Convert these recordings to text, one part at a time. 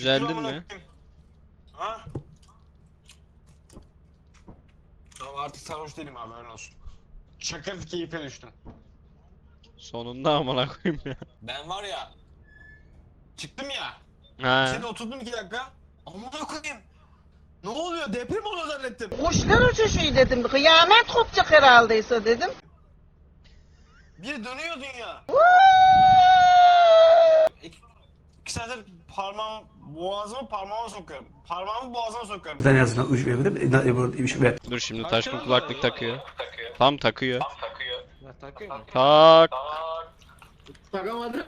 Düzeldin mi? Ha? Tamam artık sarhoş değilim abi öyle olsun. Çakır keyfe düştüm. Sonunda amına koyayım ya. Ben var ya. Çıktım ya. Ha. Sen oturdun iki dakika. Amına koyayım. Ne oluyor? Deprem oluyor zannettim. Kuşlar uçuşuyor dedim. Kıyamet kopacak herhaldeyse dedim. Bir dönüyor dünya. İki, iki saattir parmağım boğazımı parmağıma sokuyorum. Parmağımı boğazıma sokuyorum. en azından uç verebilirim. Ve Dur şimdi Taşkın kulaklık takıyor. Tam takıyor. Ya takıyor mu? Tak. Takamadım.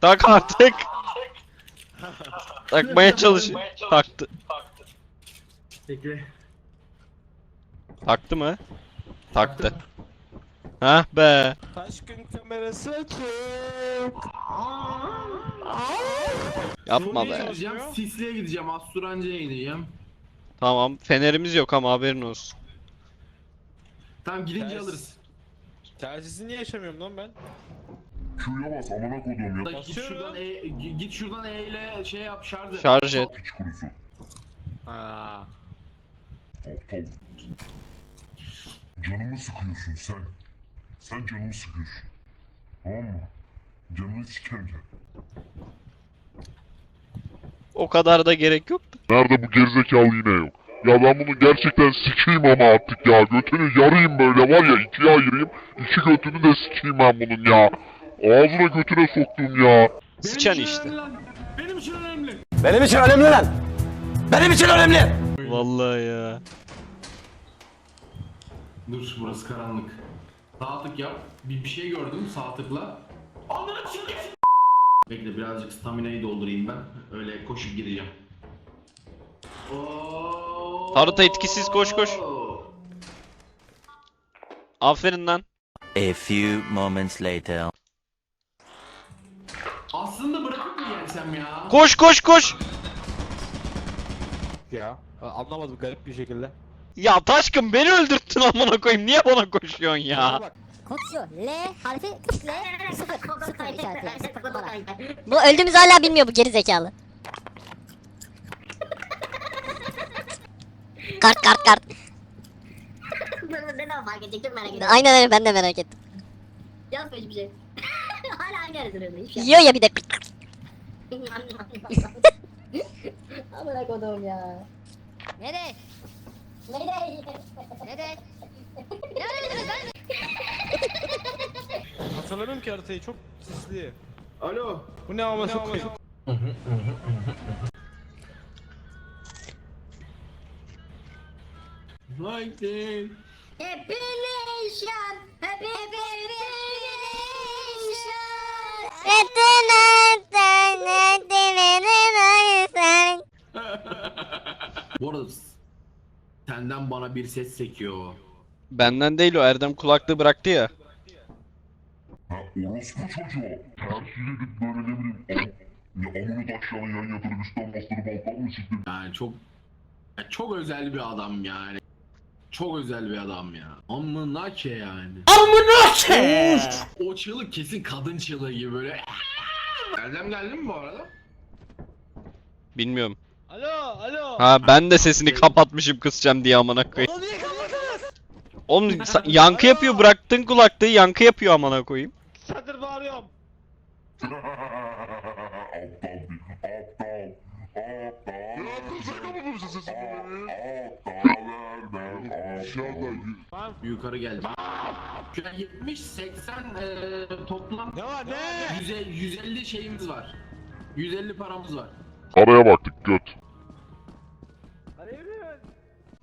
Tak artık. Takmaya çalış. Taktı. Bekle. Taktı mı? Taktı. Hah be. Taşkın kamerası açık. Yapma be. gideceğim, Sisli'ye gideceğim, Asturanca'ya gideceğim. Tamam. Fenerimiz yok ama haberin olsun. Tamam gidince Ters. alırız. Telsizini niye yaşamıyorum lan ben? Q'ya bas amına koduğum Da ya. git şuradan e, git şuradan E ile şey yap şarj et. Şarj et. Piç kurusu. Aa. Aptal. Canımı sıkıyorsun sen. Sen canımı sıkıyorsun. Tamam mı? Canını sikerim sen. O kadar da gerek yok. Nerede bu gerizekalı yine yok? Ya ben bunu gerçekten sikeyim ama artık ya. Götünü yarayım böyle var ya ikiye ayırayım. İki götünü de sikeyim ben bunun ya. Ağzına götüne soktum ya. Sıçan işte. Benim için önemli. Benim için önemli lan. Benim için önemli. Vallahi ya. Dur burası karanlık. Sağ tık yap. Bir, bir şey gördüm sağ tıkla. Anladım şimdi. Bekle birazcık staminayı doldurayım ben. Öyle koşup gireceğim. Oo. Tarıta etkisiz koş, koş. Aferin lan. A few moments later. Aslında bırakıp mı gelsem ya? Koş koş koş. Ya anlamadım garip bir şekilde. Ya Taşkın beni öldürttün amına koyayım. Niye bana koşuyorsun ya? Kod şu. L harfi L sıfır. Sıfır işareti. Sıfır numara. Bu öldüğümüzü hala bilmiyor bu geri zekalı. kart kart kart. ne zaman fark edecek çok merak ediyorum. Aynen öyle ben de merak ettim. Yazmıyor hiçbir şey. Hala aynı yerde duruyordu. Hiçbir şey Yiyor ya bir de. Amına kodum ya. Nereye? Nereye? Nereye? Hatırlamıyorum ki haritayı çok sisli. Alo. Bu ne ama sokayım. Haydi. Happy Nation. Happy Nation. Bu arada senden bana bir ses sekiyor. Benden değil o Erdem kulaklığı bıraktı ya. Ha orospu çocuğu. Tersiz edip böyle ne bileyim. am- Ya amını aşağıya yan yatırıp üstten bastırıp alttan mı siktim? Yani çok ya çok özel bir adam yani. Çok özel bir adam ya. Amına ke yani. Amına ke. O çığlık kesin kadın çığlığı gibi böyle. Erdem geldi mi bu arada? Bilmiyorum. Alo alo. Ha ben de sesini kapatmışım kısacağım diye amına koyayım. Onu niye kapadınız? Oğlum sa- yankı yapıyor bıraktın kulaklığı yankı yapıyor amına koyayım. Sadır bağırıyorum. aptal bir. Yukarı geldi. Şu an 70 80 eee, toplam Ne var ne? 150, 150 şeyimiz var. 150 paramız var. Araya baktık göt.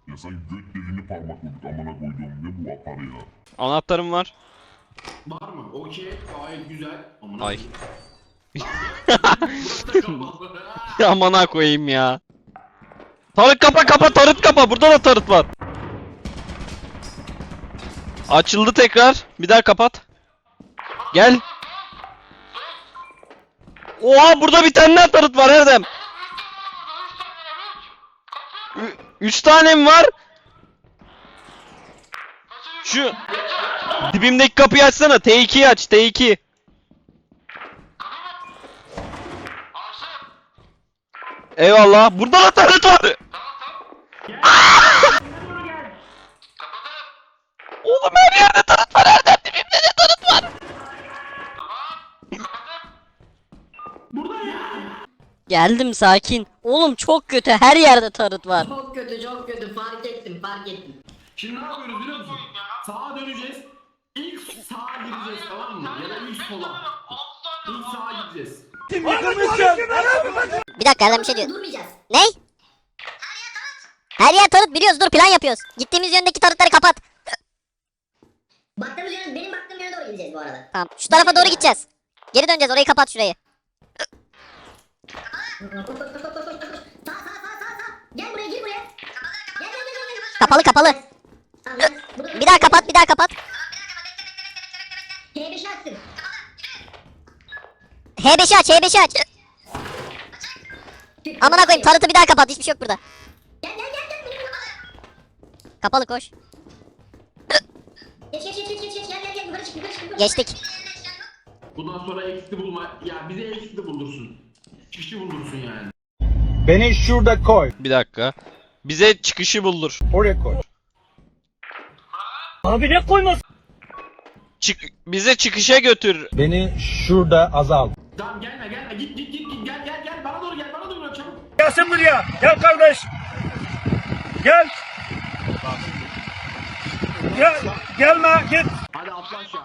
Ya sen göt deliğini parmakladık amına koyduğum ne bu atar ya. Anahtarım var. Var mı? Okey. Gayet güzel. Amına Ay. Ya amına koyayım ya. Tarık kapa kapa tarıt kapa. Burada da tarıt var. Açıldı tekrar. Bir daha kapat. Gel. Oha burada bir tane daha tarıt var Erdem. Ü- üç tane mi var? Şu dibimdeki kapıyı açsana. T2'yi aç. T2. Eyvallah. Burada da tarıt var. Oğlum her yerde tarıt var. Her yerde dibimde de tarıt var. Geldim sakin. Oğlum çok kötü her yerde tarıt var. Çok kötü çok kötü fark ettim fark ettim. Şimdi ne yapıyoruz biliyor musun? Sağa döneceğiz. İlk sağa gireceğiz tamam mı? Ya da ilk sola. İlk sağa gideceğiz. Bir dakika Erdem bir şey diyor. Durmayacağız. Ne? Her yer tarıt biliyoruz dur plan yapıyoruz. Gittiğimiz yöndeki tarıtları kapat. Baktığımız yöne, benim baktığım yöne doğru gideceğiz bu arada. Tamam şu tarafa doğru gideceğiz. Geri döneceğiz orayı kapat şurayı. Kapalı kapalı. Bir daha kapat bir daha kapat. T5'i açtım. H5'i aç H5'i aç. Amına koyayım tarıtı bir daha kapat hiçbir şey yok burada. Gel gel gel gel. Benim burada. Kapalı koş. Geç geç geç geç geç. Gel gel gel. Yukarı çık yukarı çık. Geçtik. Bundan sonra eksikli bulma. Ya bize eksikli buldursun. Çıkışı buldursun yani. Beni şurada koy. Bir dakika. Bize çıkışı buldur. Oraya koy. Çık bize çıkışa götür. Beni şurada azal. Tamam gelme gelme git git git git gel gel gel bana doğru gel bana doğru gel çabuk. Gelsin buraya. Gel kardeş. Gel. Gel. Gelme git. Hadi atla aşağı.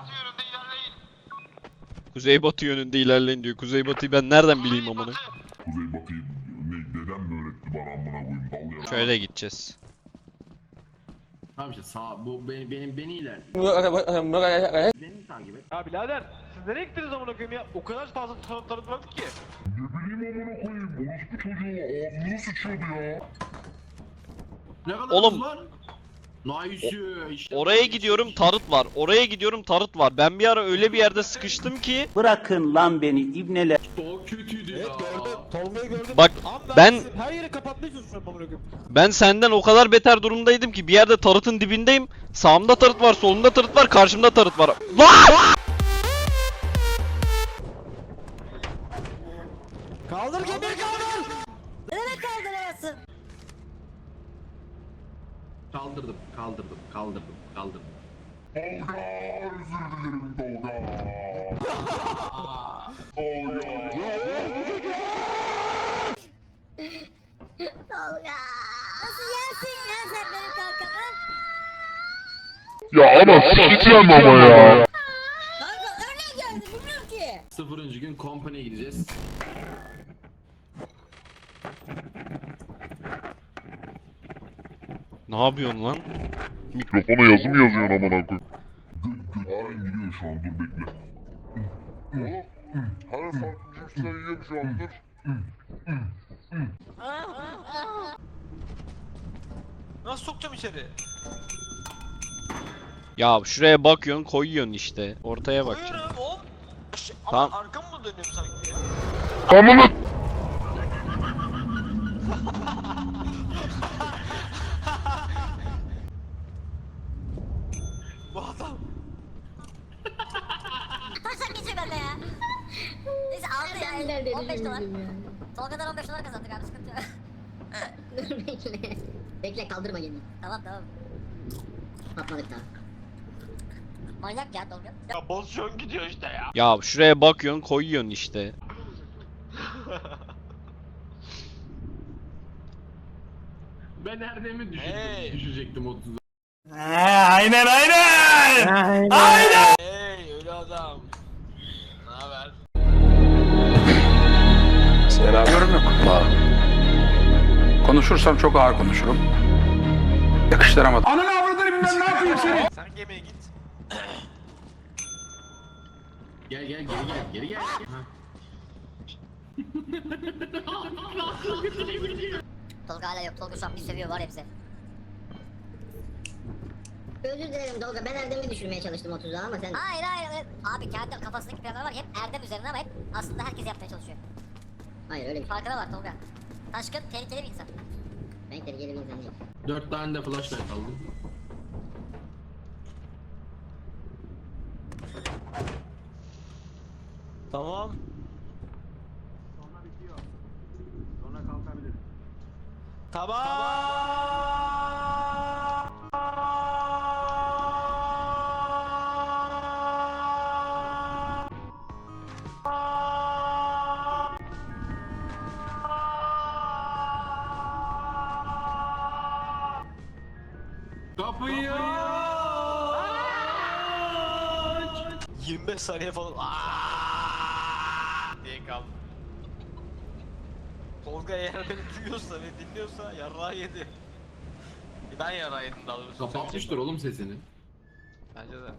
Kuzeybatı yönünde ilerleyin diyor. Kuzeybatıyı ben nereden bileyim amına? Kuzeybatı'yı ne, neden mi öğretti bana amına koyayım dal ya. Şöyle gideceğiz. Tamam işte sağ bu benim benim beni iler. Beni takip et. Ya birader siz nereye gittiniz amına koyayım ya? O kadar fazla tanıt tanıtmadık ki. Ne bileyim amına koyayım. Orospu çocuğu ağzını sıçıyordu ya. Ne kadar Oğlum. var? Nice işte. Oraya gidiyorum tarıt var. Oraya gidiyorum tarıt var. Ben bir ara öyle bir yerde sıkıştım ki Bırakın lan beni ibneler. Çok kötüydü ya. Tolga'yı gördüm. bak ben her yeri kapatmaya çalışıyorum amına koyayım. ben senden o kadar beter durumdaydım ki bir yerde tarıtın dibindeyim. Sağımda tarıt var, solumda tarıt var, karşımda tarıt var. Lan! Kaldır kemeri kaldır. Kaldırdım kaldırdım kaldırdım kaldırdım. Tolga özür dilerim Tolga. Tolga. Nasıl yersin ya sen benim kankamı? Ya ama sikeceğim ama ya. Kanka örneğe geldi bilmiyorum ki. Sıfırıncı gün company'e gideceğiz. Ne yapıyorsun lan? Mikrofona yazı mı yazıyorsun amına koyayım? Ağrın gidiyor şu an dur bekle. Hani farklı cipsler yiyorum şu an dur. Nasıl sokacağım içeri? Ya şuraya bakıyorsun, koyuyorsun işte. Ortaya bakacaksın. Oğlum. Ş- Tamam. Ama arkam mı dönüyor sanki ya? Amına Bu adam. Taşak geçiyor bende ya. Neyse aldı ya. 15 dolar. Tolga'dan 15 dolar kazandık abi sıkıntı yok. Dur bekle. Bekle kaldırma gemi. tamam tamam. Atmadık daha. Manyak ya Tolga. Ya pozisyon gidiyor işte ya. Ya şuraya bakıyorsun, koyuyorsun işte. Ben Erdem'i düşürdüm. Hey. Düşecektim 30'a. Aynen aynen. Aynen. Hey öyle adam. Ne haber? Yorum yok. Konuşursam çok ağır konuşurum. Yakıştıramadım. Ananı avradını bilmem ne yapayım seni. Sen gemiye git. Gel gel geri gel geri gel. Tolga hala yok. Tolga şu an bir seviyor var ya bize. Özür dilerim Tolga ben Erdem'i düşürmeye çalıştım 30'a ama sen... Hayır hayır. Abi kendi kafasındaki planlar var. Hep Erdem üzerine ama hep aslında herkes yapmaya çalışıyor. Hayır öyle bir şey. Farkına var Tolga. Taşkın tehlikeli bir insan. Ben tehlikeli bir insan değilim. 4 tane de flashlight aldım. Tamam. Sonra bitiyor. Sonra kalkabilir. Kapıyı 25 saniye falan Aaaaaa diye. Tolga eğer beni duyuyorsa ve dinliyorsa yarrağı yedi. Ben yarrağı yedim daha doğrusu. Kapatmıştır oğlum sesini. Bence de.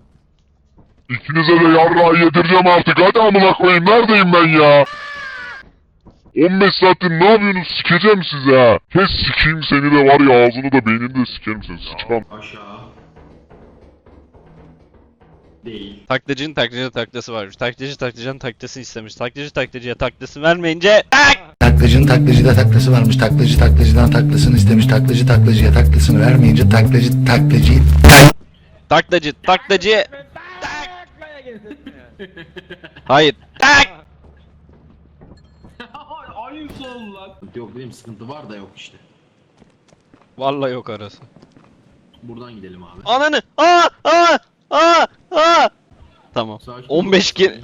İkinize de yarrağı yedireceğim artık. Hadi amına koyayım. Neredeyim ben ya? 15 saattir ne yapıyorsunuz? Sikeceğim size ha. Kes sikeyim seni de var ya ağzını da beynini de sikerim seni. Sıçmam. Aşağı. Değil. Taklacının taklacıya taklası varmış. Taklacı taklacının taklasını istemiş. Taklacı taklacıya taklasını vermeyince tak! Taklacının taklacıda taklası varmış. Taklacı taklacıdan taklasını istemiş. Taklacı taklacıya taklasını vermeyince taklacı taklacıyı Taklacı taklacı Hayır. Tak! Ayıp oldu lan. Yok dedim sıkıntı var da yok işte. Vallahi yok arası. Buradan gidelim abi. Ananı! Aa! Aa! Aa! Aa! Tamam. Sakin ol. 15 kere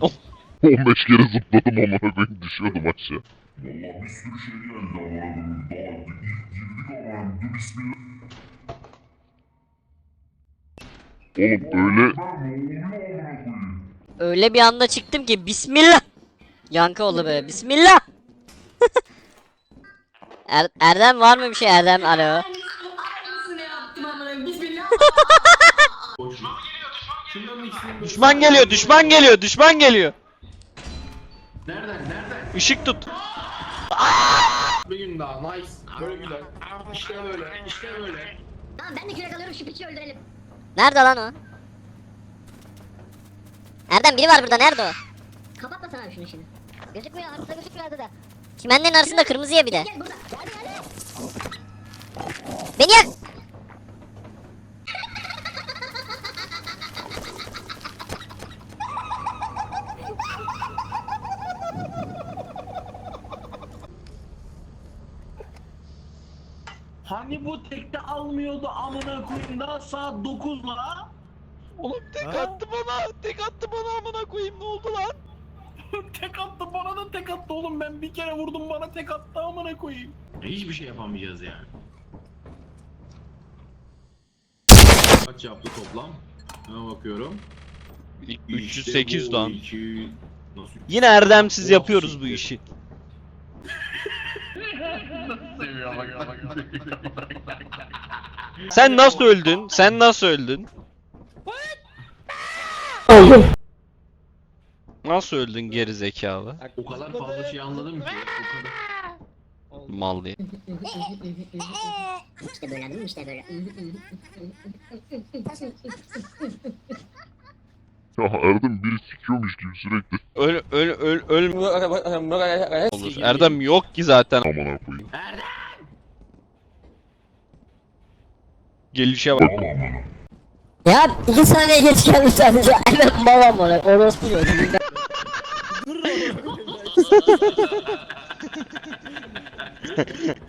15 kere zıpladım amına koyayım düşüyordum aşağı. Vallahi bir sürü şey geldi amına koyayım. Daha ilk girdik ama dur bismillah. Oğlum öyle... Öyle bir anda çıktım ki bismillah. Yankı oldu böyle bismillah. er Erdem var mı bir şey Erdem alo. Aynısını yaptım amına bismillah. Düşman geliyor, düşman geliyor, düşman geliyor. Nereden nereden? Işık tut. Bir gün daha nice. Böyle güzel. İşte böyle. İşte böyle. Tamam ben de kürek alıyorum şu piçi öldürelim. Nerede lan o? Erdem biri var burada nerede o? Kapatmasana abi şunu şimdi. Gözükmüyor haritada gözükmüyor haritada. Çimenlerin arasında kırmızıya bir de. Gel burada. Geldi geldi. Beni yak. Bu tekte almıyordu amına koyayım daha saat 9 la. Oğlum tek attı bana, tek attı bana amına koyayım ne oldu lan? tek attı bana da tek attı oğlum ben bir kere vurdum bana tek attı amına koyayım. Hiçbir şey yapamayacağız yani. Kaç yaptı toplam? Hemen bakıyorum. 308 İşte bu lan. iki- Nasıl? Yine erdemsiz Oh, yapıyoruz bu işi. Sen nasıl öldün? Sen nasıl öldün? Nasıl öldün geri zekalı? O kadar fazla şey anladım ki. O kadar. Mal diye. İşte böyle değil mi? İşte böyle. Ya Erdem biri sikiyormuş gibi sürekli. Öl öl öl öl olur. Erdem yok ki zaten. Amına koyayım. Erdem! Gelişe bak. Ya iki saniye geç gelmiş sadece. Hemen babam ona. Orospu yok.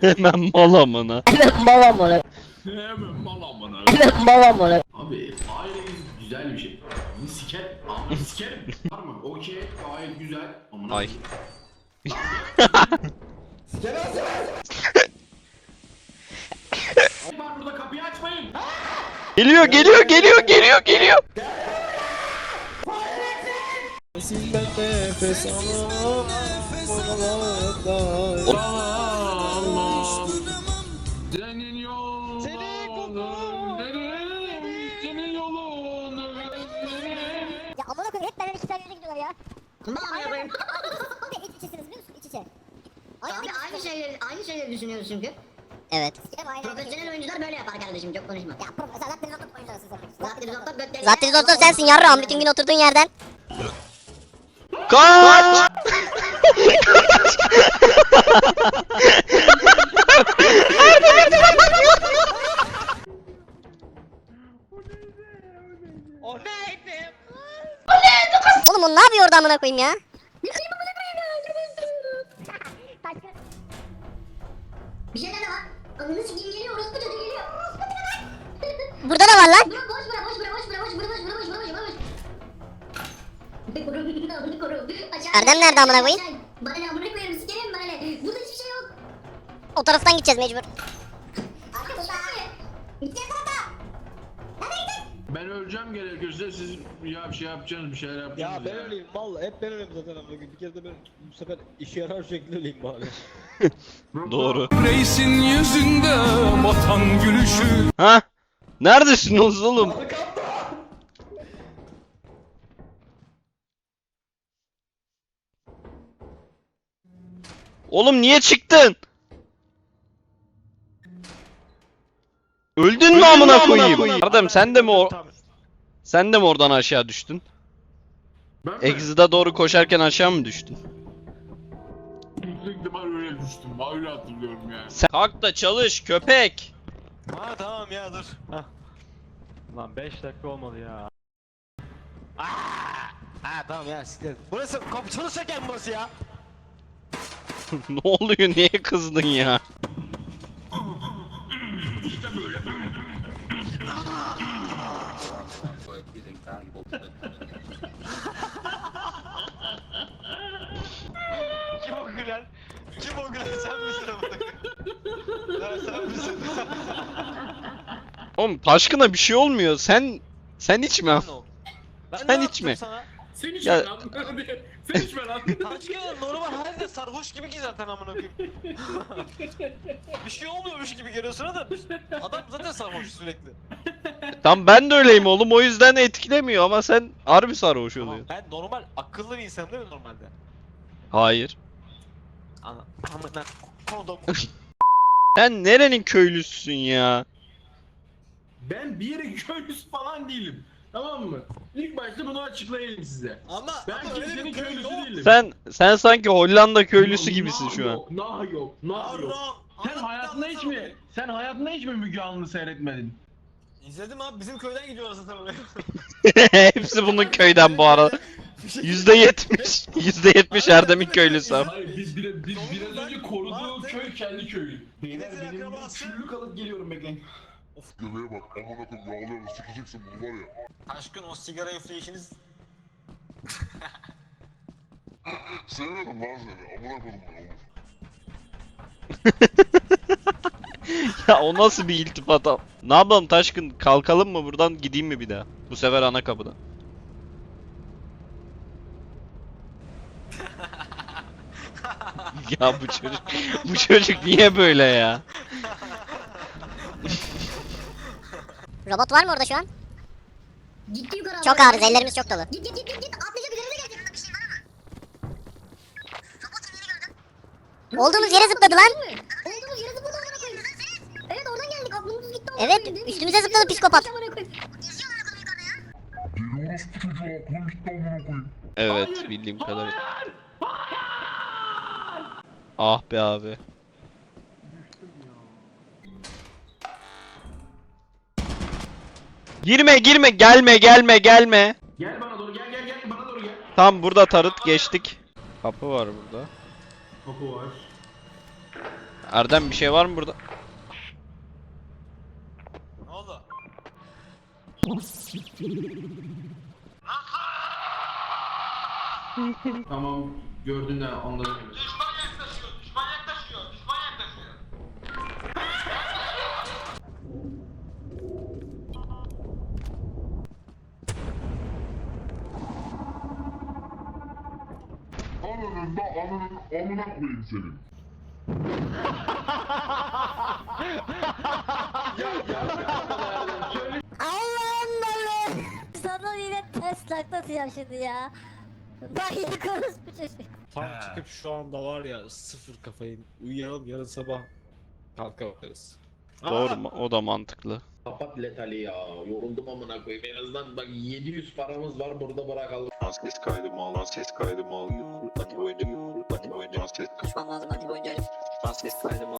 Hemen mal amına. Hemen babam ona. Hemen mal amına. Hemen babam ona. Abi ailemiz güzel bir şey. Bunu siker. Amına sikerim. Var mı? Okey. Gayet güzel. Amına. Ay. Var burada kapıyı açmayın. Geliyor geliyor geliyor geliyor geliyor. Senin yolun. Senin Senin yolun. Ya amına koyayım hep benden iki tane yöne gidiyorlar ya. Tamam ya ben. Abi iç içesiniz biliyor musun? İç içe. Ay, Abi aynı şeyleri aynı şeyleri düşünüyoruz çünkü. Evet. Profesyonel oyuncular böyle yapar kardeşim çok konuşma. Ya profesör zaten rizotto oyuncularısın sen. Zaten rizotto gökleri. Zaten rizotto sensin yarrağım bütün gün oturduğun yerden. Kaç! Oğlum o ne yapıyor orada amına koyayım ya? Bir şeyler var. Ananı sikeyim geliyor orospu çocuğu geliyor. Orospu çocuğu. Burada da var lan. Bura boş bura boş bura boş bura boş bura boş bura boş bura boş. Koru, koru. Erdem nerede amına koyayım? Bana ne amına koyarım sikerim bana ne. Burada hiçbir şey yok. O taraftan gideceğiz mecbur. Arkadaşlar. Gideceğiz tarafa. Nereye gideceksin? Ben öleceğim gerekirse siz ya bir şey yapacaksınız bir şeyler yapacaksınız. Ya ben öleyim vallahi hep ben öleyim zaten koyayım. Bir kere de ben bu sefer işe yarar şekilde öleyim bari. Doğru. Reisin yüzünde vatan gülüşü. Ha? Neredesiniz oğlum? Oğlum niye çıktın? Öldün mü amına koyayım? Erdem sen de mi o sen de mi oradan aşağı düştün? Ben mi? Exit'a doğru koşarken aşağı mı düştün? Yüksek ihtimal öyle düştüm. Öyle hatırlıyorum yani. Sen kalk da çalış köpek. Ha tamam ya dur. Hah. Lan 5 dakika olmadı ya. Ha tamam ya siktir. Burası kapısını çeken burası ya. ne oluyor niye kızdın ya? Gülen? Kim o gülen? Sen misin amına koyayım? Ya sen misin? Oğlum Taşkın'a bir şey olmuyor. Sen sen içme. Ben Sen ne yaptım içme. sana? Sen Ya- içme lan. Sen içme lan. Taşkın normal halde sarhoş gibi ki zaten amına koyayım. bir şey olmuyormuş gibi geliyorsun da adam zaten sarhoş sürekli. Tam ben de öyleyim oğlum o yüzden etkilemiyor ama sen harbi sarhoş Tamam, oluyorsun. ben normal akıllı bir insanım değil mi normalde? Hayır. Ana amına kodum. Sen nerenin köylüsün ya? Ben bir yere köylüsü falan değilim. Tamam mı? İlk başta bunu açıklayayım size. Ama Ben ama öyle kimsenin bir köylü köylüsü yok. değilim. Sen sen sanki Hollanda köylüsü gibisin şu an. Yok, nah yok, nah yok. Yarram. Sen hayatında hiç mi? Sen hayatında hiç mi Müge Anlı seyretmedin? İzledim abi bizim köyden gidiyorlar zaten oraya. Hepsi bunun köyden bu arada. Yüzde yetmiş. Yüzde yetmiş Erdem'in köylüsü abi. Hayır, biz, biz, biz biraz önce koruduğu köy kendi köyü. Beyler benim bir akrabası- küllük alıp geliyorum bekleyin. Göbeğe bak amına koyayım yağlıyorum sikeceksin bunu var ya. Aşkın o sigara üfleyişiniz Severim lan seni amına koyayım ben. Ya o nasıl bir iltifat am- Ne yapalım Taşkın kalkalım mı buradan gideyim mi bir daha? Bu sefer ana kapıdan. ya bu çocuk bu çocuk niye böyle ya? Robot var mı orada şu an? Gitti yukarı. Çok ağırız ellerimiz çok dolu. Git git git git git. Atlayacak üzerine gelecek. Burada bir şey var ama. Robot yeri gördüm. Olduğumuz yere zıpladı lan. Olduğumuz yere zıpladı amına koyayım. Evet oradan geldik aklımız gitti. amına Evet, koyayım. üstümüze zıpladı psikopat. Amına koyayım. Geziyorlar adamı yukarıda ya. Deli orospu çocuğu aklım gitti amına koyayım. Evet bildiğim kadarıyla. Hayır! Ah be abi. Girme girme gelme gelme gelme. Gel bana doğru gel gel gel bana doğru gel. Tam burada tarıt geçtik. Kapı var burada. Kapı var. Erdem bir şey var mı burada? ne oldu? Tamam gördün de anladın. Düşman yaklaşıyor, düşman yaklaşıyor, düşman yaklaşıyor. Ananın da ananın amına koyayım senin. Allah'ım Allah'ım. Sana yine ters takla atacağım şimdi ya. Bak yine konuşmuş çocuk. Tam çıkıp şu anda var ya sıfır kafayı uyuyalım yarın sabah kalka bakarız. Doğru mu? O da mantıklı. Kapat letali ya. Yoruldum amına koyayım. En azından bak 700 paramız var burada bırakalım. Ses kaydım al, ses kaydım al. Hadi boyunca, hadi boyunca ses kaydım. Konuşmam lazım hadi boyunca. Ses kaydım al.